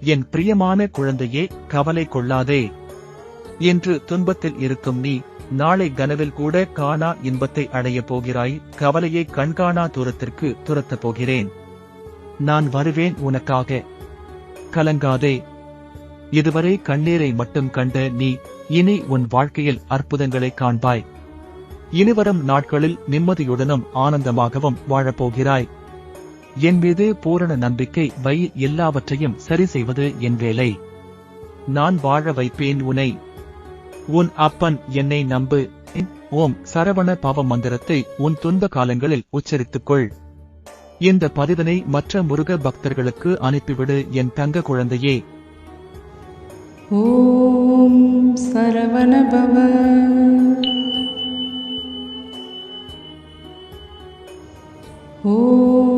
என் பிரியமான குழந்தையே கவலை கொள்ளாதே. இன்று துன்பத்தில் இருக்கும் நீ நாளை கனவில் கூட காணா இன்பத்தை அடையப் போகிறாய் கவலையை கண்காணா தூரத்திற்கு துரத்தப் போகிறேன். நான் வருவேன் உனக்காக. கலங்காதே. இதுவரை கண்ணீரை மட்டும் கண்ட நீ இனி உன் வாழ்க்கையில் அற்புதங்களை காண்பாய். இனிவரும் நாட்களில் நிம்மதியுடனும் ஆனந்தமாகவும் வாழப்போகிறாய் என் மீது பூரண நம்பிக்கை வை எல்லாவற்றையும் சரி செய்வது என் வேலை. நான் வாழ வைப்பேன் உனை உன் அப்பன் என்னை நம்பு. ஓம் சரவண பாவ மந்திரத்தை உன் துன்ப காலங்களில் உச்சரித்துக்கொள். இந்த பதிவினை மற்ற முருக பக்தர்களுக்கு அனுப்பிவிடு என் தங்க குழந்தையே. ஓம் சரவணபவ ஓம்